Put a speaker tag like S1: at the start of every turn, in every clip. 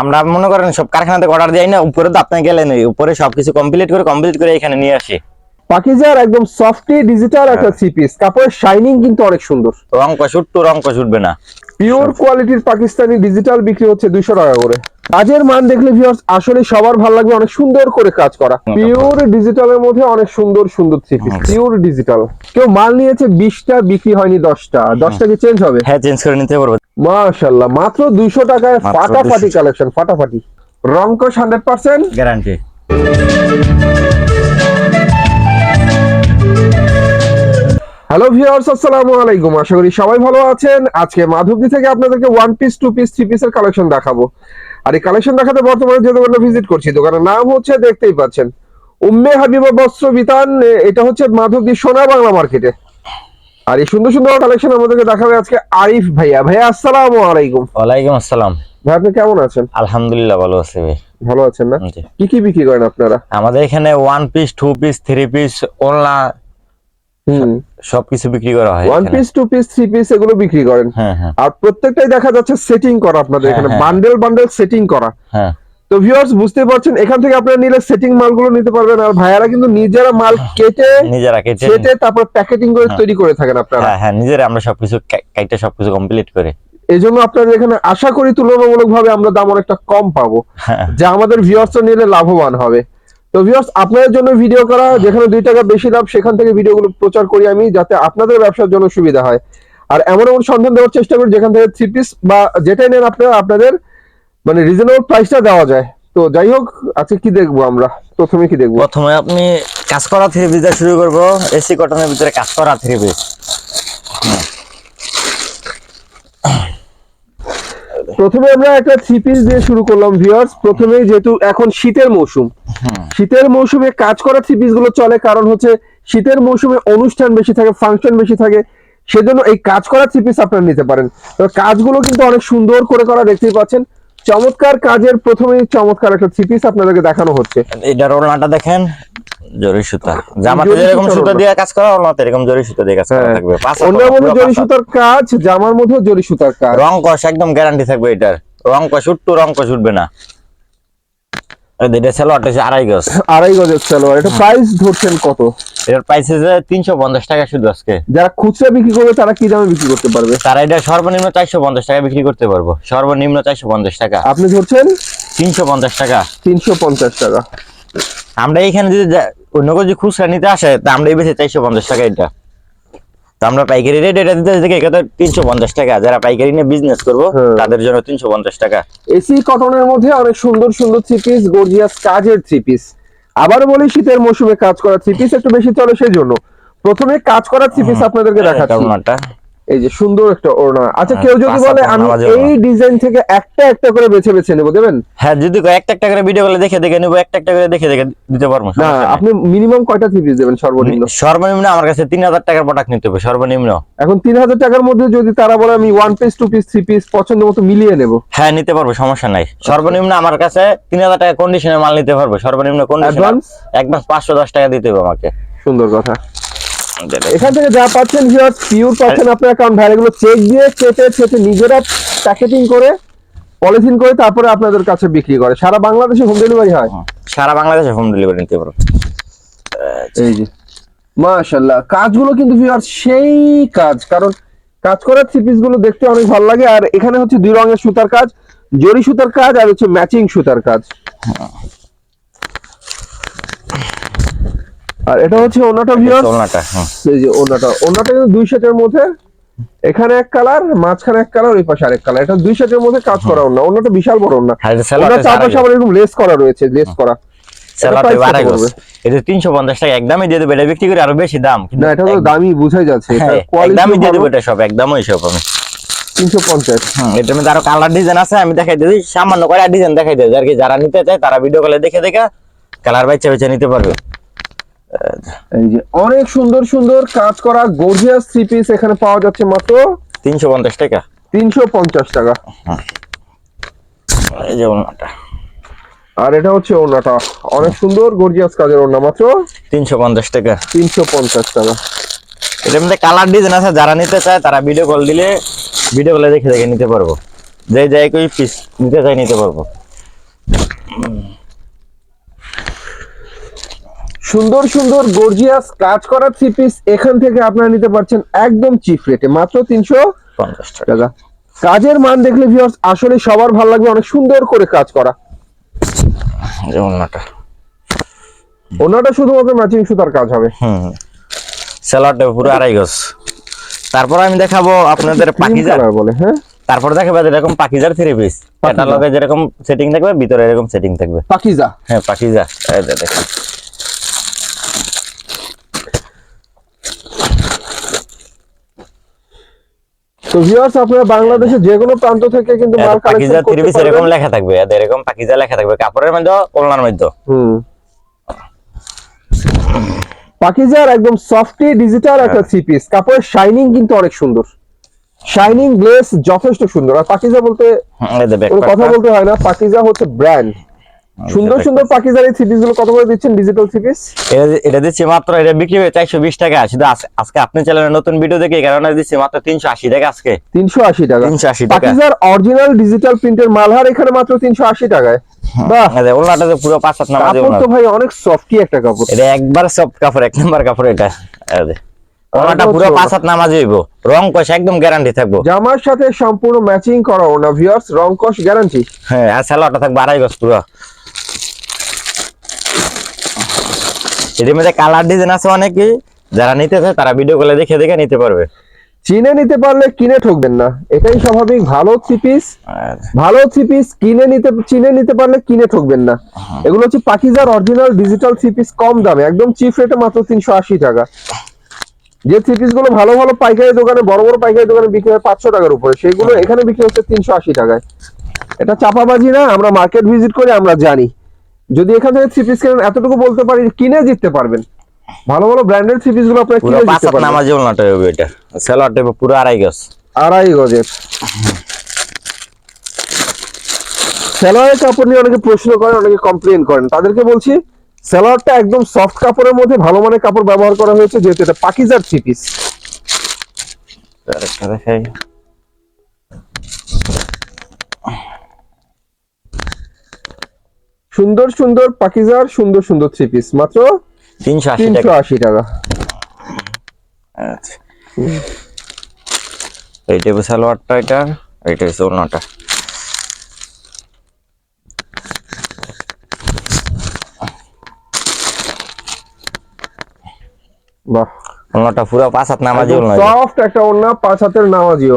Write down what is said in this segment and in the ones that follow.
S1: আমরা মনে করেন সব কারখানাতে অর্ডার দেয় না উপরে তো আপনি গেলেন উপরে সবকিছু কমপ্লিট করে কমপ্লিট করে এখানে নিয়ে আসি।
S2: পাকিজার একদম সফটি ডিজিটাল একটা সিপিস কাপড়ের শাইনিং কিন্তু অনেক সুন্দর।
S1: রং কষুট তো রং কষুটবে না।
S2: পিওর কোয়ালিটির পাকিস্তানি ডিজিটাল বিক্রি হচ্ছে দুইশো টাকা করে। কাজের মান দেখলে ভিউয়ার্স আসলে সবার ভালো লাগবে অনেক সুন্দর করে কাজ করা। পিওর ডিজিটালের মধ্যে অনেক সুন্দর সুন্দর থ্রি পিস পিওর ডিজিটাল কেউ মাল নিয়েছে বিশটা বিক্রি হয়নি দশটা। দশটা কি চেঞ্জ হবে?
S1: হ্যাঁ চেঞ্জ করে নিতে পারব।
S2: মাশাল্লাহ মাত্র দুইশো টাকায় ফাটাফাটি কালেকশন ফাটাফাটি। রংকশ hundred percent
S1: guarantee
S2: hello viewers আসসালামু আলাইকুম। আশা করি সবাই ভালো আছেন। আজকে মাধবদী থেকে আপনাদেরকে one piece two piece three পিসের কালেকশন দেখাবো। আর এই কালেকশন দেখাতে বর্তমানে যে দোকানটা ভিজিট করছি দোকানের নাম হচ্ছে দেখতেই পাচ্ছেন উম্মে হাবিবা বস্ত্র বিতান এটা হচ্ছে মাধবদী সোনা বাংলা মার্কেটে আর এই সুন্দর সুন্দর কালেকশন আমাদেরকে দেখাবে আজকে আরিফ ভাইয়া। ভাইয়া আসসালামু আলাইকুম।
S1: ওয়ালাইকুম আসসালাম।
S2: ভাই আপনি কেমন আছেন?
S1: আলহামদুলিল্লাহ ভালো আছে ভাই।
S2: ভালো আছেন না? কি কি বিক্রি করেন আপনারা?
S1: আমাদের এখানে one piece two piece three piece ওলনা
S2: হুম।
S1: সবকিছু বিক্রি করা হয়
S2: one piece two piece three piece এগুলো বিক্রি করেন।
S1: হ্যাঁ হ্যাঁ।
S2: আর প্রত্যেকটাই দেখা যাচ্ছে সেটিং করা আপনাদের
S1: হ্যাঁ,
S2: এখানে। বান্ডেল বান্ডেল সেটিং করা।
S1: হ্যাঁ।
S2: তো ভিউয়ার্স বুঝতে পারছেন এখান থেকে আপনারা নিলে সেটিং মালগুলো নিতে পারবেন। আর ভাইয়ারা কিন্তু নিজেরা মাল কেটে
S1: নিজেরা কেটে
S2: কেটে তারপর প্যাকেটিং করে। তৈরি করে থাকেন আপনারা।
S1: হ্যাঁ হ্যাঁ নিজেরা আমরা সবকিছু কাইটে সবকিছু কমপ্লিট করে।
S2: এই জন্য আপনাদের এখানে আশা করি তুলনামূলক ভাবে আমরা দাম অনেকটা কম পাবো। যা আমাদের ভিউয়ার্সরা নিলে লাভবান হবে। তো ভিউয়ার্স আপনাদের জন্য ভিডিও করা, যেখানে দুই টাকা বেশি লাভ, সেখান থেকে ভিডিওগুলো প্রচার করি আমি, যাতে আপনাদের ব্যবসার জন্য সুবিধা হয়। আর এমন এমন সন্ধান দেওয়ার চেষ্টা করি, যেখান থেকে থ্রি পিস বা যেটাই নেন আপনারা, আপনাদের মানে রিজনেবল প্রাইসটা দেওয়া যায়। তো যাই হোক, আজকে কি দেখব আমরা? প্রথমে কি দেখব?
S1: প্রথমে আপনি কাজ করা থ্রি পিস শুরু করব, এসি কটনের ভিতরে কাজ করা থ্রি পিস
S2: প্রথমে আমরা একটা থ্রি পিস দিয়ে শুরু করলাম ভিউয়ার্স প্রথমে যেহেতু এখন শীতের মৌসুম। শীতের মৌসুমে কাজ করা থ্রি পিসগুলো চলে কারণ হচ্ছে শীতের মৌসুমে অনুষ্ঠান বেশি থাকে ফাংশন বেশি থাকে। সেজন্য এই কাজ করা থ্রি পিস আপনারা নিতে পারেন। কাজগুলো কিন্তু অনেক সুন্দর করে করা দেখতেই পাচ্ছেন। চমৎকার কাজের প্রথমেই চমৎকার একটা থ্রি পিস আপনাদেরকে দেখানো হচ্ছে।
S1: এটা রোলনাটা দেখেন জরি সুতা। জামাতে যেরকম সুতা। দিয়ে কাজ করা ওলনাতে এরকম জরি সুতা দিয়ে কাজ করা
S2: হ্যাঁ।
S1: থাকবে।
S2: মধ্যে জরি সুতার কাজ জামার মধ্যে জরি সুতার কাজ।
S1: রং কষ একদম গ্যারান্টি থাকবে এটার রং কষ উঠতো রং কষ উঠবে না। এটা ছিল হচ্ছে আড়াই গজ।
S2: আড়াই গজের সালোয়ার। এটা প্রাইস ধরছেন কত?
S1: এটার প্রাইস হচ্ছে তিনশো পঞ্চাশ টাকা শুধু আজকে।
S2: যারা খুচরা বিক্রি করবে তারা কি দামে বিক্রি করতে পারবে?
S1: তারা এটা সর্বনিম্ন চারশো পঞ্চাশ টাকা বিক্রি করতে পারব। সর্বনিম্ন চারশো পঞ্চাশ টাকা।
S2: আপনি ধরছেন?
S1: তিনশো পঞ্চাশ টাকা।
S2: তিনশো পঞ্চাশ টাকা।
S1: আমরা এখানে যদি অন্য কেউ যদি খুচরা নিতে আসে তা আমরা এই বেশি চারশো পঞ্চাশ টাকা এটা। তো আমরা পাইকারি রেট এটা দিতে থেকে এটা তিনশো পঞ্চাশ টাকা। যারা পাইকারি নিয়ে বিজনেস করব
S2: হ্যাঁ।
S1: তাদের জন্য তিনশো পঞ্চাশ টাকা।
S2: এসি কটনের মধ্যে অনেক সুন্দর সুন্দর থ্রি পিস গর্জিয়াস কাজের থ্রি পিস আবার বলি শীতের মৌসুমে কাজ করা থ্রি পিস একটু বেশি চলে সেই জন্য। প্রথমে কাজ করা থ্রি পিস আপনাদেরকে দেখাচ্ছি। এই যে সুন্দর একটা ওড়না। আচ্ছা কেউ যদি বলে আমি এই ডিজাইন থেকে একটা একটা করে বেছে বেছে নেব দেবেন?
S1: হ্যাঁ যদি কয় একটা একটা করে ভিডিও গুলো দেখে দেখে নিবো একটা একটা করে দেখে দেখে দিতে পারব
S2: না আপনি মিনিমাম কয়টা থ্রি পিস দেবেন সর্বনিম্ন?
S1: সর্বনিম্ন আমার কাছে তিন হাজার টাকার প্রোডাক্ট নিতে হবে সর্বনিম্ন।
S2: এখন তিন হাজার টাকার মধ্যে যদি তারা বলে আমি one piece two piece three piece পছন্দ মতো মিলিয়ে নেব।
S1: হ্যাঁ নিতে পারব সমস্যা নাই। সর্বনিম্ন আমার কাছে তিন হাজার টাকা কন্ডিশনের মাল নিতে পারব সর্বনিম্ন কন্ডিশন? অ্যাডভান্স পাঁচশো দশ টাকা দিতে হবে আমাকে।
S2: সুন্দর কথা। এখান থেকে যা পাচ্ছেন ভিউয়ার্স পিওর পাচ্ছেন আপনারা কারণ ভাই এগুলো চেক দিয়ে চেটে চেটে নিজেরা প্যাকেটিং করে পলিথিন করে তারপরে আপনাদের কাছে বিক্রি করে। সারা বাংলাদেশে হোম ডেলিভারি হয়।
S1: সারা বাংলাদেশে হোম ডেলিভারি নিতে পারব
S2: এই যে মাশাআল্লাহ কাজগুলো কিন্তু ভিউয়ার্স সেই কাজ কারণ কাজ করার থ্রি পিসগুলো দেখতে অনেক ভালো লাগে। আর এখানে হচ্ছে দুই রঙের সুতার কাজ জরি সুতার কাজ আর হচ্ছে ম্যাচিং সুতার কাজ। আর এটা হচ্ছে ওনাটা ভিউয়ার্স
S1: ওনাটা।
S2: এই যে ওনাটা ওনাটা কিন্তু দুই মধ্যে এখানে এক কালার মাঝখানে এক কালার ওই পাশে আরেক কালার। এটা দুই মধ্যে কাজ করা ওনা ওনাটা বিশাল বড় ওনা চারপাশে আবার এরকম লেস করা রয়েছে লেস করা।
S1: তিনশো পঞ্চাশ টাকা একদমই দিয়ে দেবে। এটা বিক্রি করে আরও বেশি দাম।
S2: না এটা তো দামি বুঝাই যাচ্ছে।
S1: হ্যাঁ, একদমই দিয়ে দেবো এটা সব একদমই সব আমি।
S2: তিনশো পঞ্চাশ।
S1: এটার মধ্যে আরও কালার ডিজাইন আছে আমি দেখাই দিই। সামান্য করে ডিজাইন দেখাই দিই। আর কি যারা নিতে চায় তারা ভিডিও কলে দেখে দেখে কালার বাইচা বেছে নিতে পারবে।
S2: এই যে অনেক সুন্দর সুন্দর কাজ করা গর্জিয়াস থ্রি পিস এখানে পাওয়া যাচ্ছে মাত্র
S1: তিনশো পঞ্চাশ টাকা।
S2: তিনশো পঞ্চাশ টাকা।
S1: এই যে ওনাটা
S2: আর এটা হচ্ছে ওনাটা অনেক সুন্দর গর্জিয়াস কাজের ওনা মাত্র
S1: তিনশো পঞ্চাশ টাকা।
S2: তিনশো পঞ্চাশ টাকা।
S1: এটার মধ্যে কালার ডিজাইন আছে যারা নিতে চায় তারা ভিডিও কল দিলে ভিডিও কলে দেখে দেখে নিতে পারব। যে যাই কই পিস নিতে চাই নিতে পারব।
S2: সুন্দর সুন্দর গর্জিয়াস কাজ করা থ্রি পিস এখান থেকে আপনারা নিতে পারছেন একদম চিপ রেটে মাত্র তিনশো
S1: পঞ্চাশ টাকা।
S2: কাজের মান দেখলে ভিউয়ার্স আসলে সবার ভালো লাগবে অনেক সুন্দর করে কাজ করা।
S1: ওটা
S2: ওনাটা শুধুমাত্র ম্যাচিং সুতার কাজ হবে।
S1: হুম স্যালাডটা পুরো আড়াই গজ। তারপর আমি দেখাবো আপনাদের পাকিজার
S2: বলে হ্যাঁ?
S1: তারপর দেখাবো এরকম পাকিজার থ্রি পিস ক্যাটালগে যেরকম সেটিং থাকবে ভিতরে এরকম সেটিং থাকবে।
S2: পাকিজা।
S1: হ্যাঁ পাকিজা। এই দেখেন।
S2: তো ভিউয়ার্স আপনারা বাংলাদেশের যে কোনো প্রান্ত থেকে কিন্তু মাল
S1: পাকিজা
S2: কালেকশন করতে
S1: এরকম লেখা থাকবে এরকম পাকিজা লেখা থাকবে কাপড়ের মধ্যে ওলনার মধ্যে।
S2: হুম। পাকিজার একদম সফটি ডিজিটাল একটা থ্রি পিস কাপড়ের শাইনিং কিন্তু অনেক সুন্দর। শাইনিং গ্লেস যথেষ্ট সুন্দর। আর পাকিজা বলতে
S1: এই যে
S2: কোনো কথা বলতে হয় না পাকিজা হচ্ছে ব্র্যান্ড সুন্দর সুন্দর পাকিজার এই থ্রি পিসগুলো কত করে দিচ্ছেন ডিজিটাল থ্রি পিস
S1: এটা দিচ্ছি মাত্র এটা বিক্রি হয়ে চারশো বিশ টাকা। শুধু আজকে আপনি চ্যানেলে নতুন ভিডিও দেখে কারণে দিচ্ছি মাত্র তিনশো আশি টাকা আজকে।
S2: তিনশো আশি টাকা।
S1: 380 টাকা।
S2: পাকিজার অরিজিনাল ডিজিটাল প্রিন্টের মালহার এখানে মাত্র তিনশো আশি টাকায়। বাহ।
S1: এই যে তো পুরো পাঁচ সাত নামাজ
S2: তো ভাই অনেক সফটি একটা কাপড়।
S1: এটা একবার সফট কাপড় এক নাম্বার কাপড় এটা। এই পুরো পাঁচ সাত নামাজ হইব। রং কষ একদম গ্যারান্টি থাকব।
S2: জামার সাথে সম্পূর্ণ ম্যাচিং করা ওনা ভিউয়ার্স রং কস গ্যারান্টি
S1: হ্যাঁ আর স্যালোয়ারটা থাকবে আড়াই গজ পুরো। এটির মধ্যে কালার ডিজাইন আছে অনেকই। যারা নিতে চায় তারা ভিডিও কলে দেখে দেখে নিতে পারবে।
S2: চিনে নিতে পারলে কিনে ঠকবেন না। এটাই স্বাভাবিক ভালো থ্রি পিস ভালো থ্রি পিস কিনে নিতে চিনে নিতে পারলে কিনে ঠকবেন না। এগুলো হচ্ছে পাকিজার অরিজিনাল ডিজিটাল থ্রি পিস কম দামে একদম চিপ রেটে মাত্র তিনশো আশি টাকা। যে থ্রি পিসগুলো ভালো ভালো পাইকারি দোকানে বড় বড় পাইকারি দোকানে বিক্রি হয় পাঁচশো টাকার উপরে সেগুলো এখানে বিক্রি হচ্ছে তিনশো আশি টাকায়। এটা চাপাবাজি না আমরা মার্কেট ভিজিট করে আমরা জানি। যদি এখান থেকে থ্রি পিস কেনেন এতটুকু বলতে পারি কিনে জিততে পারবেন। ভালো ভালো ব্র্যান্ডের থ্রি পিসগুলো আপনারা কিনে জিততে পারবেন।
S1: নামাজ ওলনাটা হবে এটা। স্যালোয়ারটা হবে পুরো আড়াই গজ।
S2: আড়াই গজের। সেলোয়ারের কাপড় নিয়ে অনেকে প্রশ্ন করেন অনেকে কমপ্লেন করেন। তাদেরকে বলছি সেলোয়ারটা একদম সফট কাপড়ের মধ্যে ভালো মানের কাপড় ব্যবহার করা হয়েছে যেহেতু এটা পাকিজার থ্রি পিস সুন্দর সুন্দর পাকিজার সুন্দর সুন্দর থ্রি পিস মাত্র
S1: তিনশো আশি টাকা।
S2: আশি টাকা।
S1: আচ্ছা। এইটা সালোয়ারটা এটা এইটা হচ্ছে
S2: বাহ।
S1: ওলনাটা পুরো পাঁচ হাত নামাজি ওলনা
S2: সফট একটা ওড়না পাঁচ হাতের নামাজি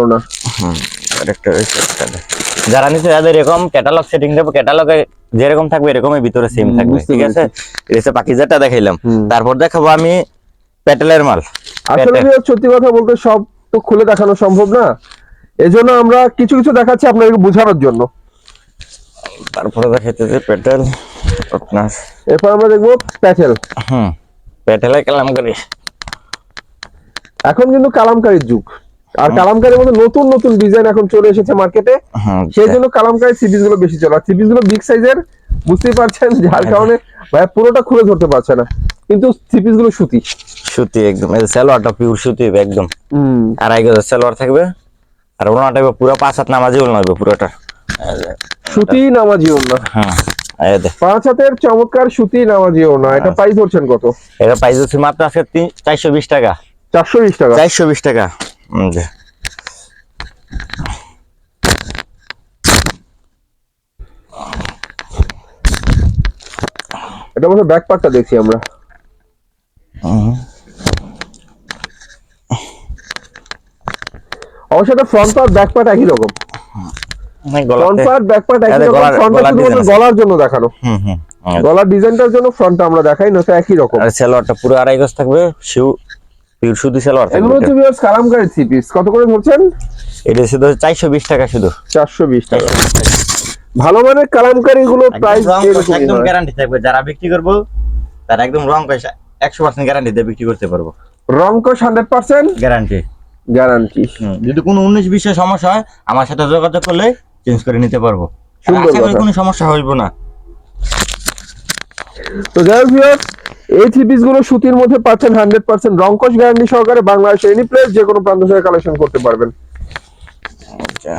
S1: আরেকটা একটা যারা নিচে যাদের এরকম ক্যাটালগ সেটিং দেবো ক্যাটালগে যেরকম থাকবে এরকমই ভিতরে সেম থাকবে। ঠিক আছে? এটা দেখাইলাম। তারপর দেখাবো আমি প্যাটেলের মাল।
S2: আসলে সত্যি কথা বলতে সব তো খুলে দেখানো সম্ভব না। এজন্য আমরা কিছু কিছু দেখাচ্ছি আপনাদেরকে বোঝানোর জন্য।
S1: তারপরে দেখাইতে যে প্যাটেল আপনার
S2: এরপর আমরা দেখব প্যাটেল।
S1: হুম প্যাটেলের কালাম করি
S2: এখন কিন্তু কালামকারীর যুগ। আর কালামকারীর মধ্যে নতুন নতুন ডিজাইন এখন চলে এসেছে মার্কেটে
S1: হুম
S2: সেই জন্য কালামকারী সিরিজগুলো বেশি চলে। আর সিরিজগুলো বিগ সাইজের বুঝতেই পারছেন যার কারণে ভাই পুরোটা খুলে ধরতে পারছে না। কিন্তু সিরিজগুলো সুতি।
S1: সুতি একদম। এই সালোয়ারটা পিওর সুতি হবে একদম আর গজের সালোয়ার থাকবে। আর ওনাটা পুরো পাঁচ হাত নামাজি ওলনা হবে পুরোটা।
S2: সুতি নামাজি ওনা
S1: হুম এই যে,
S2: পাঁচ হাতের চমৎকার সুতি নামাজি ওনা এটা প্রাইস ধরছেন কত?
S1: এটা প্রাইস হচ্ছে মাত্র আজকে চারশো বিশ টাকা।
S2: চারশো বিশ টাকা।
S1: চারশো বিশ টাকা।
S2: এটা মধ্যে ব্যাক পার্টটা দেখছি আমরা। অবশ্য এটা ফ্রন্ট পার্ট ব্যাক পার্ট একই রকম।
S1: অনেক
S2: ফ্রন্ট পার্ট ব্যাক পার্ট একই রকম
S1: গলার-
S2: শুধুমাত্র গলার জন্য দেখানো।
S1: হুম হুম হুম।
S2: গলার ডিজাইনটার জন্য ফ্রন্টটা আমরা দেখাই না তো একই রকম।
S1: আর সালোয়ারটা পুরো আড়াই গজ থাকবে শিউ পিওর সালোয়ার
S2: এগুলো হচ্ছে ভিউয়ার্স কালামকারী থ্রি পিস কত করে ধরছেন
S1: এটা শুধু চারশো বিশ টাকা শুধু।
S2: চারশো বিশ টাকা। ভালো মানের কালামকারী গুলো প্রাইস
S1: একদম গ্যারান্টি থাকবে। যারা বিক্রি করব তারা একদম রং পয়সা একশো পার্সেন্ট গ্যারান্টি দিয়ে বিক্রি করতে পারব।
S2: রং কোশ হান্ড্রেড পার্সেন্ট
S1: গ্যারান্টি
S2: গ্যারান্টি
S1: যদি কোনো উনিশ বিশের সমস্যা হয় আমার সাথে যোগাযোগ করলে চেঞ্জ করে নিতে পারব।
S2: সুন্দর।
S1: কোনো সমস্যা হইব না।
S2: তো যাই হোক এই থ্রি পিসগুলো সুতির মধ্যে পাচ্ছেন হান্ড্রেড পার্সেন্ট রং কোশ গ্যারান্টি সহকারে বাংলাদেশে এনি প্লেস যে কোনো প্রান্ত থেকে কালেকশন করতে পারবেন।
S1: আচ্ছা।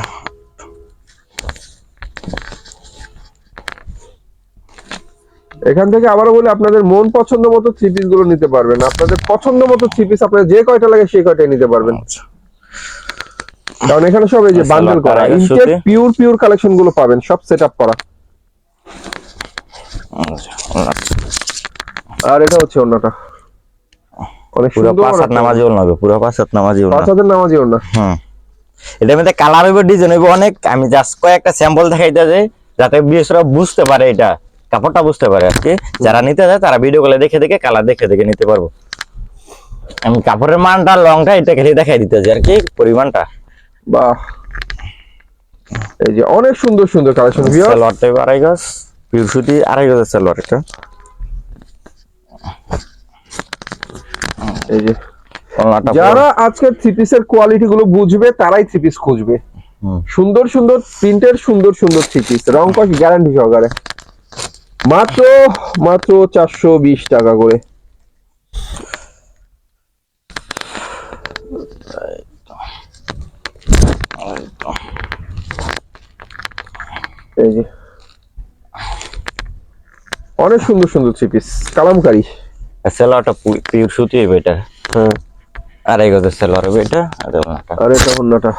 S2: এখান থেকে আবারও বলি আপনাদের মন পছন্দ মতো থ্রি পিসগুলো নিতে পারবেন। আপনাদের পছন্দ মতো থ্রি পিস আপনারা যে কয়টা লাগে সেই কয়টাই নিতে পারবেন।
S1: আচ্ছা।
S2: কারণ এখানে সব এই যে
S1: আচ্ছা,
S2: বান্ডেল করা
S1: লটার
S2: ইনটেক পিওর পিওর কালেকশনগুলো পাবেন সব সেট আপ করা
S1: আচ্ছা,
S2: আর এটা হচ্ছে অন্যটা অনেক
S1: পুরো পাঁচ হাত নামাজি ওল হবে পুরো পাঁচ হাত নামাজি ওল
S2: পাঁচ হাতের নামাজি ওনা
S1: হুম। এটার মধ্যে কালার হইব ডিজাইন হইব অনেক। আমি জাস্ট কয়েকটা স্যাম্পল দেখাইতে যাই যাতে বিএসরা বুঝতে পারে এটা কাপড়টা বুঝতে পারে আর যারা নিতে যায় তারা ভিডিও কলে দেখে দেখে কালার দেখে দেখে নিতে পারব। আমি কাপড়ের মানটা লংটা এটা খালি দেখাই দিতে আর কি পরিমাণটা।
S2: বাহ। এই যে অনেক সুন্দর সুন্দর কালেকশন
S1: আড়াই গজ পিউর সুতি আড়াই গজের সালোয়ার এটা।
S2: এই যে যারা আজকের থ্রি পিসের কোয়ালিটি গুলো বুঝবে তারাই থ্রি পিস খুঁজবে। সুন্দর সুন্দর প্রিন্টের সুন্দর সুন্দর থ্রি পিস রং কস গ্যারান্টি সহকারে। মাত্র মাত্র চারশো বিশ টাকা করে। এই যে। অনেক সুন্দর সুন্দর থ্রি পিস কালামকারি।
S1: আর সুতি হইবে এটা।
S2: হ্যাঁ।
S1: আড়াই গজের সালোয়ার হবে এটা আর
S2: এটা ওড়নাটা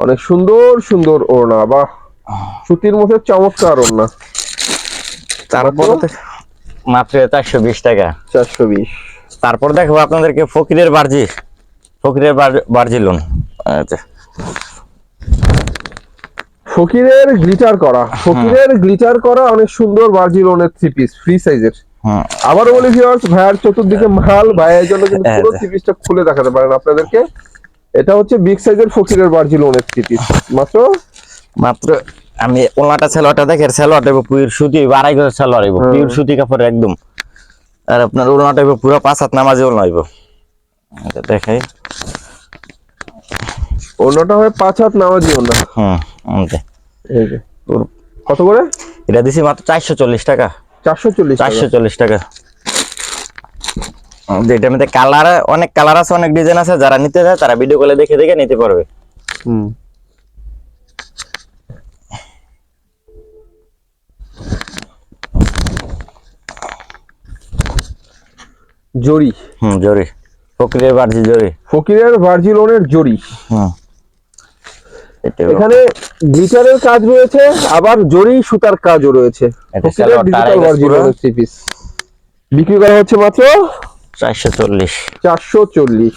S2: অনেক সুন্দর সুন্দর ওড়না বা সুতির মধ্যে চমৎকার ওড়না
S1: তারপরে মাত্র চারশো বিশ টাকা।
S2: চারশো বিশ।
S1: তারপর দেখব আপনাদেরকে ফকিরের বার্জি। ফকিরের বার- বার্জি লোন। আচ্ছা
S2: ফকিরের গ্লিটার করা। ফকিরের গ্লিটার করা অনেক সুন্দর বার্জিলোনের থ্রি পিস ফ্রি সাইজের আবারও বলি ভিউয়ার্স ভাইয়ার চতুর্দিকে মাল ভাইয়ের জন্য কিন্তু
S1: হ্যাঁ,
S2: পুরো
S1: হ্যাঁ।
S2: পিসটা খুলে দেখাতে পারেন আপনাদেরকে। এটা হচ্ছে বিগ সাইজের ফকিরের বার্জিলোনের থ্রি পিস মাত্র?
S1: মাত্র আমি ওনাটা সালোয়ারটা দেখে সালোয়ার দেবো পিওর সুতি আড়াই গজের সালোয়ার হইব।
S2: হুম।
S1: সুতি কাপড় একদম। আর আপনার ওনাটা হইব পুরো পাঁচ হাত নামাজে ওনা হইব। এটা দেখাই।
S2: অন্যটা হয় পাঁচ হাত নামাজি ওনা
S1: হুম ওকে।
S2: এই যে। কত করে?
S1: এটা দিছি মাত্র চারশো চল্লিশ টাকা।
S2: চারশো চল্লিশ
S1: চারশো চল্লিশ টাকা। যেটার মধ্যে কালার অনেক কালার আছে অনেক ডিজাইন আছে যারা নিতে চায় তারা ভিডিও কলে দেখে দেখে নিতে পারবে।
S2: হুম। জরি।
S1: হুম জরি। ফকিরের বার্জি জরি।
S2: ফকিরের ভার্জিলোনের জরি।
S1: হুম।
S2: এখানে গ্লিটারের কাজ রয়েছে আবার জরি সুতার কাজও রয়েছে। ডিজিটাল থ্রি পিস বিক্রি করা হচ্ছে মাত্র
S1: চারশো চল্লিশ।
S2: চারশো চল্লিশ।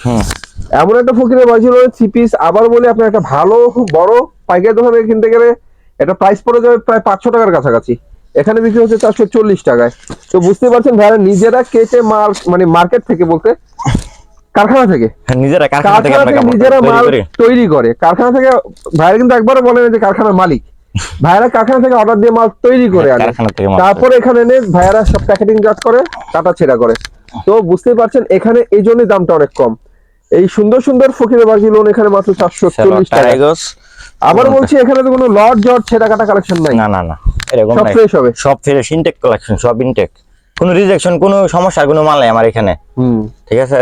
S2: এমন একটা ফকিরের ভার্জিলোনের থ্রি পিস আবার বলে আপনার একটা ভালো খুব বড় পাইকারি দোকানে কিনতে গেলে এটা প্রাইস পড়ে যাবে প্রায় পাঁচশো টাকার কাছাকাছি। এখানে বিক্রি হচ্ছে চারশো চল্লিশ টাকায়। তো বুঝতে পারছেন ভাইরা নিজেরা কেটে মাল মানে মার্কেট থেকে বলতে কারখানা থেকে?
S1: হ্যাঁ, নিজেরা কারখানা থেকে
S2: নিজেরা
S1: তৈরি
S2: মাল তৈরি করে। কারখানা থেকে ভাইরা কিন্তু একবারও বলে না যে কারখানার মালিক। ভাইরা কারখানা থেকে অর্ডার দিয়ে মাল তৈরি করে আনে।
S1: থেকে মাল
S2: তারপর এখানে এনে ভাইয়ারা সব প্যাকেটিং কাজ করে কাটা ছেঁড়া করে। তো বুঝতেই পারছেন এখানে এই জন্যই দামটা অনেক কম। এই সুন্দর সুন্দর ফকিরের বাজি লোন এখানে মাত্র চারশো চল্লিশ টাকা। আবার বলছি এখানে তো কোনো লট জট ছেঁড়া কাটা কালেকশন নাই।
S1: না না না এরকম
S2: সব ফ্রেশ হবে।
S1: সব ফ্রেশ ইনটেক কালেকশন সব ইনটেক কোনো রিজেকশন কোনো সমস্যা কোনো মাল নাই আমার এখানে। ঠিক আছে?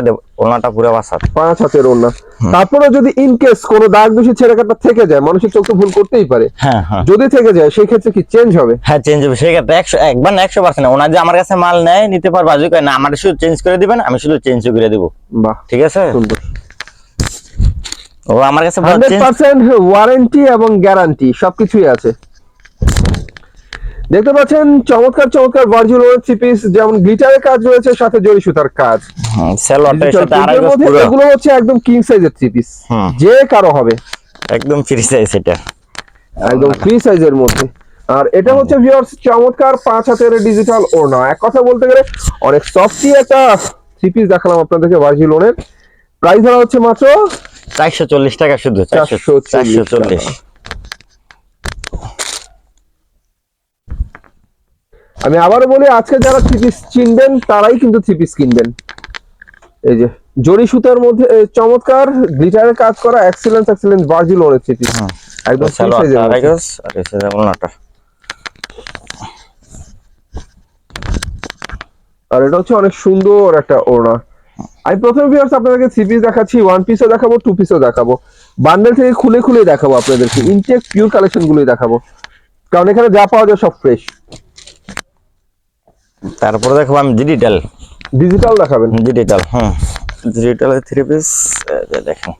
S1: ওনাটা পুরো বাসাত
S2: পাঁচ হাতের ওড়না। তারপরে যদি ইন কেস কোনো দাগ দোষী ছেঁড়া কাটা থেকে যায় মানুষের চোখ তো ভুল করতেই পারে।
S1: হ্যাঁ হ্যাঁ।
S2: যদি থেকে যায় সেই ক্ষেত্রে কি চেঞ্জ হবে?
S1: হ্যাঁ চেঞ্জ হবে। সেক্ষেত্রে একশো একবার না একশো পার্সেন্ট ওনার যে আমার কাছে মাল নেয় নিতে পারবে কয় না আমার শুধু চেঞ্জ করে দিবেন আমি শুধু চেঞ্জ করে দিব।
S2: বাহ
S1: ঠিক আছে?
S2: সুন্দর।
S1: ও আমার কাছে
S2: হান্ড্রেড
S1: change-
S2: পার্সেন্ট ওয়ারেন্টি এবং গ্যারান্টি সবকিছুই আছে। দেখতে পাচ্ছেন চমৎকার চমৎকার ভার্জিল থ্রি পিস যেমন গ্লিটারের কাজ রয়েছে সাথে জরি সুতার কাজ।
S1: সাথে আড়াই গজ
S2: মধ্যে
S1: পুরো।
S2: এগুলো হচ্ছে একদম কিং সাইজের থ্রি পিস যে কারও হবে।
S1: একদম ফ্রি সাইজ এটা।
S2: একদম ফ্রি সাইজের মধ্যে। আর এটা হচ্ছে ভিউয়ার্স চমৎকার পাঁচ হাতের ডিজিটাল ওড়না। এক কথা বলতে গেলে অনেক সফটি একটা থ্রি পিস দেখালাম আপনাদেরকে ভার্জিলোনের প্রাইস ধরা হচ্ছে মাত্র
S1: চারশো চল্লিশ টাকা শুধু চারশো
S2: 440
S1: চারশো চল্লিশ।
S2: আমি আবারও বলি আজকে যারা থ্রি পিস চিনবেন তারাই কিন্তু থ্রি পিস কিনবেন। এই যে জরি সুতার মধ্যে চমৎকার গ্লিটারের কাজ করা এক্সিলেন্স এক্সিলেন্স ভার্জিলোনের থ্রি পিস একদম মধ্যে।
S1: গজ আর
S2: এটা হচ্ছে অনেক সুন্দর একটা ওড়না। আমি প্রথমে ভিউয়ার্স আপনাদেরকে থ্রি পিস দেখাচ্ছি ওয়ান পিসও দেখাবো টু পিসও দেখাবো। বান্ডেল থেকে খুলে খুলে দেখাবো আপনাদেরকে ইনটেক পিওর কালেকশন গুলোই দেখাবো। কারণ এখানে যা পাওয়া যায় সব ফ্রেশ
S1: তারপরে দেখো আমি ডিজিটাল
S2: ডিজিটাল দেখাবেন?
S1: ডিজিটাল হুম। ডিজিটাল থ্রি পিস দেখেন।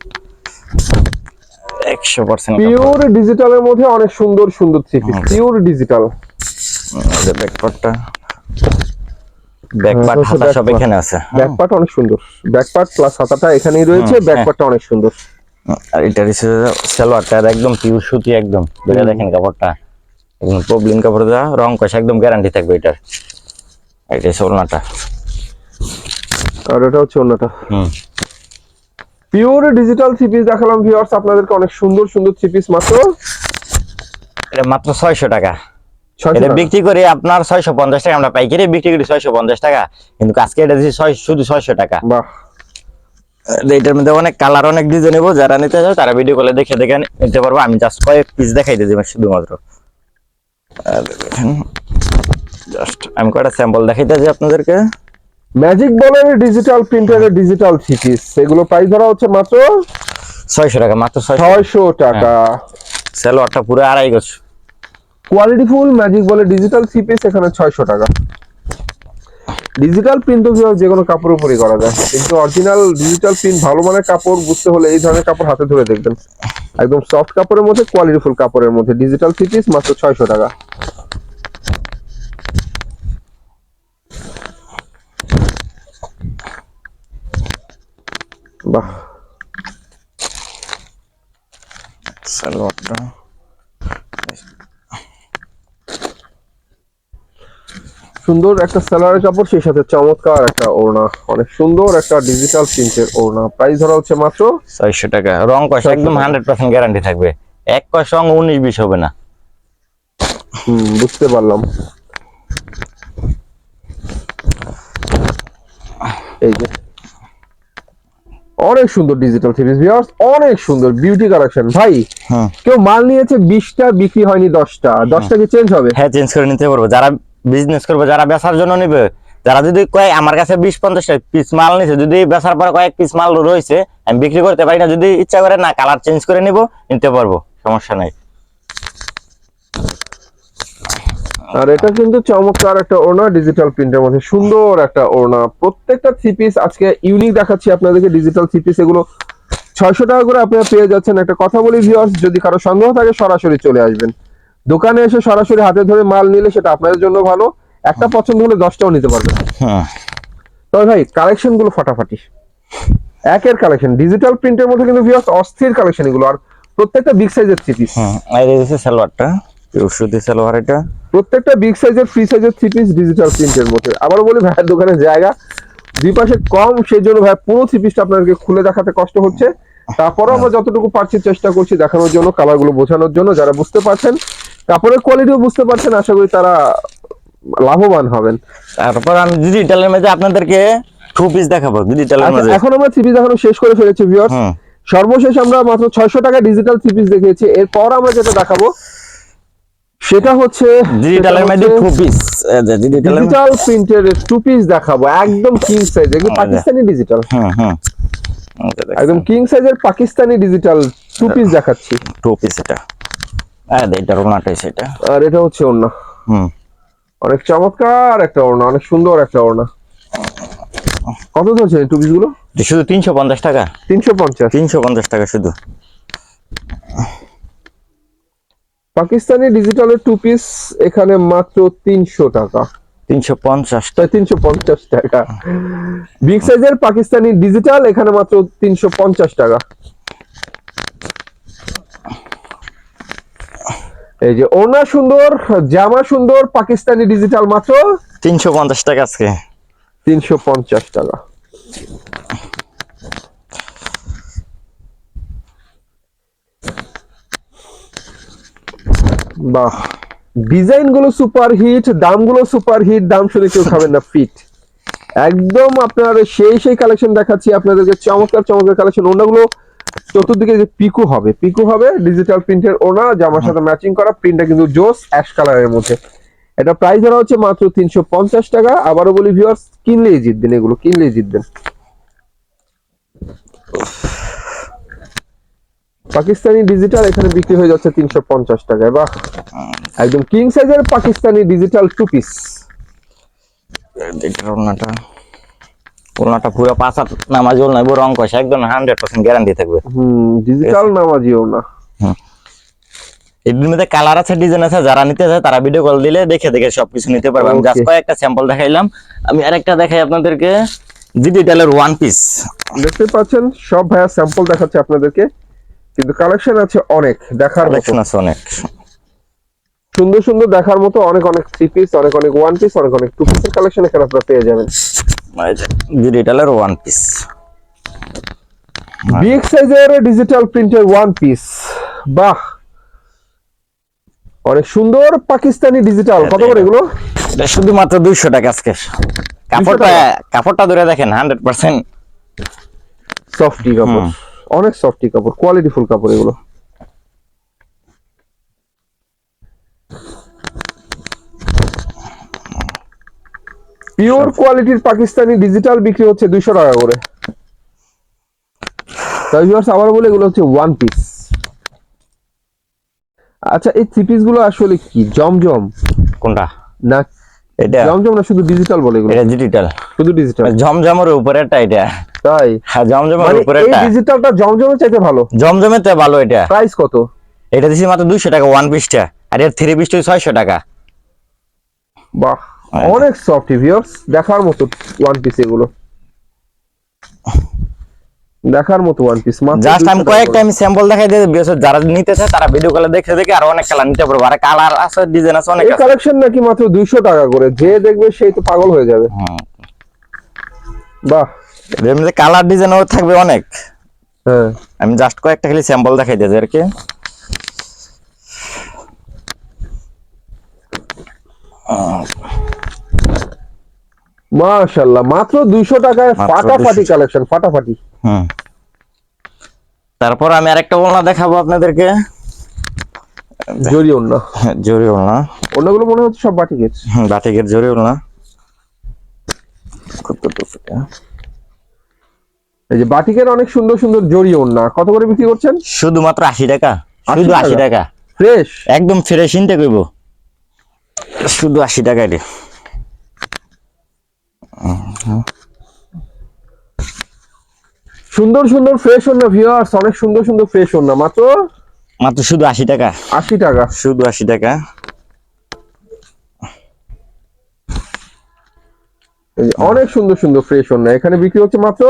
S1: একশো পার্সেন্ট
S2: পিওর ডিজিটালের মধ্যে অনেক সুন্দর সুন্দর থ্রি পিস পিওর ডিজিটাল
S1: ব্যাকপার্টটা ব্যাকপার্ট হাতা সব এখানে আছে।
S2: ব্যাক পার্ট অনেক সুন্দর। ব্যাক পার্ট প্লাস হাতাটা এখানেই রয়েছে। ব্যাক পার্টটা অনেক সুন্দর।
S1: আর এটা হচ্ছে সালোয়ারটা একদম পিওর সুতি একদম। দেখেন কাপড়টা। একদম প্রবলেম কাপড় দেওয়া রং কষা একদম গ্যারান্টি থাকবে এটার। এটা হচ্ছে ওড়নাটা
S2: আর এটা হচ্ছে অন্যটা
S1: হুম।
S2: পিওর ডিজিটাল থ্রি পিস দেখালাম ভিউয়ার্স আপনাদেরকে অনেক সুন্দর সুন্দর থ্রি পিস মাত্র।
S1: এটা মাত্র ছয়শো টাকা।
S2: ছয়শো
S1: এটা বিক্রি করে আপনার ছয়শো পঞ্চাশ টাকা আমরা পাইকারি বিক্রি করি ছয়শো পঞ্চাশ টাকা। কিন্তু আজকে এটা ছয় শুধু ছয়শো টাকা।
S2: বাহ।
S1: আর এটার মধ্যে অনেক কালার অনেক ডিজাইন নেব যারা নিতে চাও তারা ভিডিও কলে দেখে দেখে নিতে পারব। আমি জাস্ট কয়েক পিস দেখাই দিয়ে দেবো শুধুমাত্র জাস্ট আমি কয়টা স্যাম্পল দেখাইতে যাই আপনাদেরকে।
S2: ম্যাজিক বলের ডিজিটাল প্রিন্টারের ডিজিটাল থ্রি পিস এগুলো প্রাইস ধরা হচ্ছে মাত্র
S1: ছয়শো টাকা মাত্র ছয়শো
S2: টাকা।
S1: সালোয়ারটা পুরো আড়াই গজ।
S2: Quality full magic ball digital three piece এখানে ছয়শো টাকা। ডিজিটাল প্রিন্ট তো যে কোনো কাপড়ের উপরই করা যায়। কিন্তু অরিজিনাল ডিজিটাল প্রিন্ট ভালো মানের কাপড় বুঝতে হলে এই ধরনের কাপড় হাতে ধরে দেখবেন। একদম সফট কাপড়ের মধ্যে কোয়ালিটি ফুল কাপড়ের মধ্যে। ডিজিটাল থ্রি পিস মাত্র ছয়শো টাকা। বাহ।
S1: সালোয়ারটা।
S2: সুন্দর একটা সালোয়ারের কাপড় সেই সাথে চমৎকার একটা ওড়না। অনেক সুন্দর একটা ডিজিটাল প্রিন্টের ওড়না। প্রাইস ধরা হচ্ছে মাত্র
S1: ছয়শো টাকা। রং কষা একদম হান্ড্রেড পার্সেন্ট গ্যারান্টি থাকবে। এক কষা রং উনিশ বিশ হবে না।
S2: হুম বুঝতে পারলাম। এই যে অনেক সুন্দর ডিজিটাল থ্রি ভিউয়ার্স অনেক সুন্দর বিউটি কালেকশন ভাই কেউ মাল নিয়েছে বিশটা বিক্রি হয়নি দশটা। দশটা কি চেঞ্জ হবে?
S1: হ্যাঁ চেঞ্জ করে নিতে পারব। যারা বিজনেস করবে যারা বেচার জন্য নিবে যারা যদি কয় আমার কাছে বিশ পঞ্চাশটা পিস মাল নিছে যদি বেচার পর কয়েক পিস মাল রয়েছে আমি বিক্রি করতে পারি না যদি ইচ্ছা করে না কালার চেঞ্জ করে নিব নিতে পারব সমস্যা নাই।
S2: আর এটা কিন্তু চমৎকার একটা ওড়না ডিজিটাল প্রিন্টের মধ্যে সুন্দর একটা ওড়না। প্রত্যেকটা থ্রি পিস আজকে ইউনিক দেখাচ্ছি আপনাদেরকে ডিজিটাল থ্রি পিস এগুলো। ছয়শো টাকা করে আপনারা পেয়ে যাচ্ছেন। একটা কথা বলি ভিউয়ার্স যদি কারও সন্দেহ থাকে সরাসরি চলে আসবেন। দোকানে এসে সরাসরি হাতে ধরে মাল নিলে সেটা আপনাদের জন্য ভালো। একটা পছন্দ হলে দশটাও নিতে পারবেন। তবে ভাই কালেকশনগুলো ফাটাফাটি। একের কালেকশন ডিজিটাল প্রিন্টের মধ্যে কিন্তু ভিউয়ার্স অস্থির কালেকশন এগুলো। আর প্রত্যেকটা বিগ সাইজের থ্রি পিস
S1: আর এই সালোয়ারটা সালোয়ার এটা?
S2: প্রত্যেকটা বিগ সাইজের ফ্রি সাইজের থ্রি পিস ডিজিটাল প্রিন্টের মধ্যে। আবারও বলি ভাইয়ের দোকানের জায়গা। দুই পাশে কম সেই জন্য ভাই পুরো থ্রি পিসটা আপনাদেরকে খুলে দেখাতে কষ্ট হচ্ছে। তারপরেও আমরা যতটুকু পারছি চেষ্টা করছি দেখানোর জন্য কালারগুলো বোঝানোর জন্য যারা বুঝতে পারছেন। কাপড়ের কোয়ালিটিও বুঝতে পারছেন আশা করি তারা লাভবান হবেন।
S1: তারপর আমি ডিজিটালের মধ্যে আপনাদেরকে টু পিস দেখাবো ডিজিটালের
S2: আচ্ছা,
S1: মধ্যে
S2: এখন আমরা থ্রি পিস দেখানো শেষ করে ফেলেছি ভিউয়ার্স সর্বশেষ আমরা মাত্র ছয়শো টাকা ডিজিটাল থ্রি পিস দেখিয়েছি। এরপর আমরা যেটা দেখাবো সেটা হচ্ছে
S1: ডিজিটালের মধ্যে টু পিস
S2: ডিজিটাল প্রিন্টের টু পিস দেখাবো একদম কিং সাইজ এগুলো পাকিস্তানি ডিজিটাল
S1: হ্যাঁ হ্যাঁ
S2: একদম কিং সাইজের পাকিস্তানি ডিজিটাল টু পিস দেখাচ্ছি।
S1: টু পিস এটা। হ্যাঁ এটা রোনাটাই সেটা
S2: আর এটা হচ্ছে ওড়না।
S1: হুম।
S2: অনেক চমৎকার একটা ওড়না অনেক সুন্দর একটা ওড়না। কত ধরছে টু
S1: পিসগুলো? শুধু তিনশো পঞ্চাশ টাকা।
S2: তিনশো পঞ্চাশ।
S1: তিনশো পঞ্চাশ টাকা শুধু।
S2: পাকিস্তানি ডিজিটালের টু পিস এখানে মাত্র তিনশো টাকা।
S1: তিনশো পঞ্চাশ
S2: তিনশো পঞ্চাশ টাকা। বিগ সাইজের পাকিস্তানি ডিজিটাল এখানে মাত্র তিনশো পঞ্চাশ টাকা। এই যে ওনা সুন্দর জামা সুন্দর পাকিস্তানি ডিজিটাল মাত্র
S1: তিনশো পঞ্চাশ টাকা আজকে।
S2: তিনশো পঞ্চাশ টাকা। বাহ। ডিজাইনগুলো সুপার হিট দামগুলো সুপার হিট দাম শুনে কেউ খাবেন না ফিট একদম আপনার সেই সেই কালেকশন দেখাচ্ছি আপনাদেরকে চমৎকার চমৎকার কালেকশন ওনাগুলো চতুর্দিকে যে পিকু হবে পিকু হবে ডিজিটাল প্রিন্টের ওনা জামার সাথে ম্যাচিং করা প্রিন্টটা কিন্তু জোস অ্যাশ কালারের মধ্যে। এটা প্রাইস ধরা হচ্ছে মাত্র তিনশো পঞ্চাশ টাকা। আবারও বলি ভিউয়ার্স কিনলেই জিতবেন এগুলো, কিনলেই জিতবেন। পাকিস্তানি ডিজিটাল এখানে বিক্রি হয়ে যাচ্ছে তিনশো পঞ্চাশ টাকায় বাহ। একদম কিং সাইজের পাকিস্তানি ডিজিটাল টু পিস
S1: এটার ওড়নাটা। ওড়নাটা পুরো পাঁচ হাত নামাজ ওল নাই রং কষা একদম হান্ড্রেড পার্সেন্ট গ্যারান্টি থাকবে।
S2: হুম ডিজিটাল নামাজিও না
S1: এর মধ্যে কালার আছে ডিজাইন আছে যারা নিতে চায় তারা ভিডিও কল দিলে দেখে দেখে সবকিছু নিতে পারবে। আমি. জাস্ট কয়েকটা স্যাম্পল দেখাইলাম। আমি আরেকটা দেখাই আপনাদেরকে ডিজিটালের ওয়ান পিস
S2: দেখতে পাচ্ছেন সব ভাইয়া স্যাম্পল দেখাচ্ছে আপনাদেরকে। কিন্তু কালেকশন আছে অনেক দেখার
S1: কালেকশন আছে অনেক।
S2: সুন্দর সুন্দর দেখার মতো অনেক অনেক থ্রি পিস অনেক অনেক ওয়ান পিস অনেক অনেক টু পিসের কালেকশন এখানে আপনারা পেয়ে যাবেন।
S1: ডিজিটালের ওয়ান পিস
S2: বিগ সাইজের ডিজিটাল প্রিন্টের ওয়ান পিস বাহ! অনেক সুন্দর পাকিস্তানি ডিজিটাল কত করে এগুলো?
S1: শুধুমাত্র দুইশো টাকা আজকে। কাপড়টা কাপড়টা ধরে দেখেন হান্ড্রেড পার্সেন্ট
S2: সফটি কাপড়। অনেক সফটি কাপড় কোয়ালিটি ফুল কাপড় এগুলো। পিওর কোয়ালিটির পাকিস্তানি ডিজিটাল বিক্রি হচ্ছে দুইশো টাকা করে। তাই ভিউয়ার্স আবার বলে এগুলো হচ্ছে ওয়ান পিস আচ্ছা এই থ্রি পিসগুলো আসলে কি? জমজম?
S1: কোনটা?
S2: না
S1: এটা।
S2: জমজম না শুধু ডিজিটাল বলে এগুলো?
S1: এটা ডিজিটাল
S2: শুধু ডিজিটাল
S1: জমজমের উপরেরটা এটা।
S2: তাই?
S1: হ্যাঁ জমজমের
S2: মানে এই ডিজিটালটা জমজমের চাইতে ভালো?
S1: জমজমের তো ভালো এটা।
S2: প্রাইস কত?
S1: এটা দিছি মাত্র দুইশো টাকা ওয়ান পিসটা আর এর থ্রি পিসটা ছয়শো টাকা।
S2: বাহ
S1: আচ্ছা।
S2: অনেক সফট ভিউয়ার্স দেখার মতো ওয়ান পিস এগুলো। দেখার মতো ওয়ান পিস মাত্র
S1: জাস্ট আমি কয়েকটা আমি স্যাম্পল দেখাই দিয়ে বিশেষ যারা নিতে চায় তারা ভিডিও কলে দেখে দেখে আর অনেক কালার নিতে পারব। আর কালার আছে ডিজাইন আছে অনেক
S2: এই কালেকশন নাকি মাত্র দুইশো টাকা করে। যে দেখবে সেই তো পাগল হয়ে যাবে। বাহ।
S1: এর মধ্যে কালার ডিজাইনও থাকবে অনেক।
S2: হ্যাঁ।
S1: আমি জাস্ট কয়েকটা খালি স্যাম্পল দেখাই দিয়েছি আর কি
S2: মাশাআল্লাহ মাত্র দুইশো টাকায় ফাটাফাটি কালেকশন ফাটাফাটি।
S1: হুম। তারপর আমি আরেকটা ওলনা দেখাবো আপনাদেরকে।
S2: জরি ওন্না
S1: জরি ওলনা
S2: অন্যগুলো মনে হচ্ছে সব বাটিকের।
S1: হুম, বাটিকের জরি ওলনা কত টাকা?
S2: এই যে বাটিকের অনেক সুন্দর সুন্দর জরি ওন্না কত করে বিক্রি করছেন?
S1: শুধুমাত্র আশি টাকা।
S2: 80
S1: শুধু আশি
S2: টাকা? ফ্রেশ?
S1: একদম ফ্রেশ ইনটে কইব শুধু আশি টাকা এটা
S2: সুন্দর সুন্দর ফ্রেশ ওন্না ভিউয়ার্স অনেক সুন্দর সুন্দর ফ্রেশ ওন্না মাত্র
S1: মাত্র শুধু আশি টাকা।
S2: আশি টাকা।
S1: শুধু আশি টাকা
S2: এই যে অনেক সুন্দর সুন্দর ফ্রেশ ওন্না এখানে বিক্রি হচ্ছে মাত্র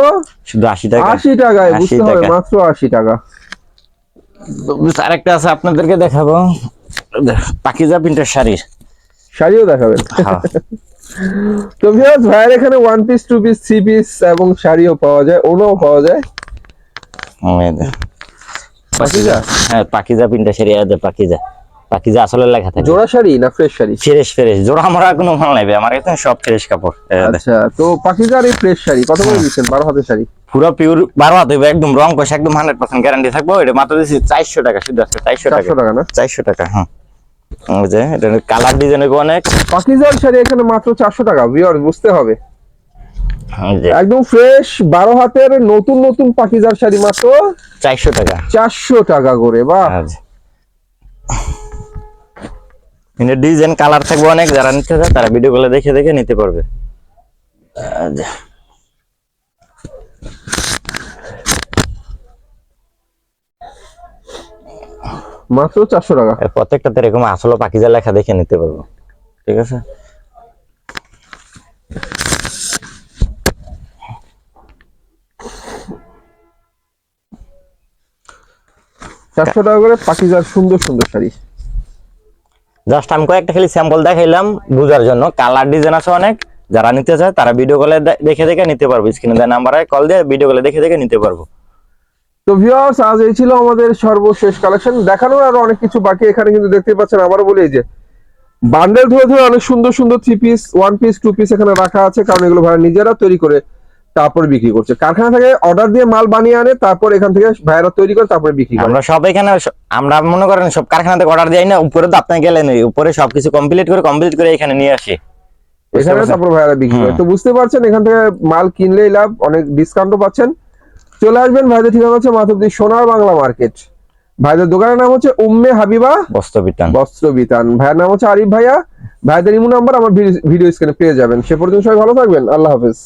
S1: শুধু আশি টাকা।
S2: আশি টাকায় বুঝতে হবে মাত্র আশি টাকা।
S1: আরেকটা আছে আপনাদেরকে দেখাবো। পাকিজা প্রিন্টের শাড়ি
S2: শাড়িও দেখাবেন।
S1: হ্যাঁ।
S2: তো ভিউয়ার্স ভাইয়ের এখানে one piece two piece three piece এবং শাড়িও পাওয়া যায় ওনাও পাওয়া যায়। পাকিজা?
S1: হ্যাঁ পাকিজা প্রিন্টের শাড়ি আছে পাকিজা। পাকিজা আসলে লেখা থাকে।
S2: জোড়া শাড়ি না ফ্রেশ শাড়ি?
S1: Fresh fresh. জোড়া আমার কোনো ভালো লাগবে আমার কাছে সব ফ্রেশ কাপড়
S2: আচ্ছা তো পাকিজার এই ফ্রেশ শাড়ি কত করে দিচ্ছেন? বারো হাতের শাড়ি।
S1: পুরো পিওর বারো হাত হইবে একদম রং কষে একদম হান্ড্রেড পার্সেন্ট গ্যারান্টি থাকবে। এটা মাত্র দিচ্ছি চারশো টাকা শুধু আজকে চারশো টাকা।
S2: চারশো টাকা না?
S1: চারশো টাকা হ্যাঁ। যে এটা কালার ডিজাইন অনেক।
S2: পাকিজার শাড়ি এখানে মাত্র চারশো টাকা ভিউয়ার বুঝতে হবে। একদম ফ্রেশ বারো হাতের নতুন নতুন পাকিজার শাড়ি মাত্র
S1: চারশো টাকা।
S2: চারশো টাকা করে বা
S1: ডিজাইন কালার থাকবে অনেক যারা নিতে চায় তারা ভিডিও গুলো দেখে দেখে নিতে পারবে।
S2: মাত্র চারশো টাকা।
S1: প্রত্যেকটাতে এরকম আসলে পাখিজা লেখা দেখে নিতে পারব। ঠিক আছে?
S2: চারশো টাকা করে সুন্দর সুন্দর শাড়ি।
S1: জাস্ট আমি কয়েকটা খালি স্যাম্পল দেখাইলাম বুঝার জন্য। কালার ডিজাইন আছে অনেক। যারা নিতে চায়, তারা ভিডিও কলে দেখে দেখে নিতে পারব। স্ক্রিনে দেয় নাম্বারে কল দিয়ে ভিডিও কলে দেখে দেখে নিতে পারব।
S2: তো ভিউয়ার্স আজ এই ছিল আমাদের সর্বশেষ কালেকশন দেখানোর আরও অনেক কিছু বাকি এখানে কিন্তু দেখতে পাচ্ছেন। আবারও বলি এই যে বান্ডেল ধরে ধরে অনেক সুন্দর সুন্দর three piece one piece two piece এখানে রাখা আছে। কারণ এগুলো ভাইয়া নিজেরা তৈরি করে তারপর বিক্রি করছে। কারখানা থেকে অর্ডার দিয়ে মাল বানিয়ে আনে তারপর এখান থেকে ভাইয়ারা তৈরি করে তারপরে বিক্রি করে।
S1: আমরা সব এখানে আমরা মনে করেন সব কারখানা থেকে অর্ডার দিই না উপরে তো আপনি গেলেন উপরে সবকিছু কমপ্লিট করে কমপ্লিট করে এখানে নিয়ে আসে।
S2: এখানে তারপর ভাইয়ারা বিক্রি করে। তো বুঝতে পারছেন এখান থেকে মাল কিনলেই লাভ অনেক ডিসকাউন্টও পাচ্ছেন। চলে আসবেন ভাইদের ঠিকানা হচ্ছে মাধবদী সোনার বাংলা মার্কেট। ভাইদের দোকানের নাম হচ্ছে উম্মে হাবিবা
S1: বস্ত্র বিতান
S2: বস্ত্র বিতান ভাইয়ের নাম হচ্ছে আরিফ ভাইয়া। ভাইদের ইমো নাম্বার আমার ভিডিও স্ক্রিনে পেয়ে যাবেন। সে পর্যন্ত সবাই ভালো থাকবেন। আল্লাহ হাফেজ।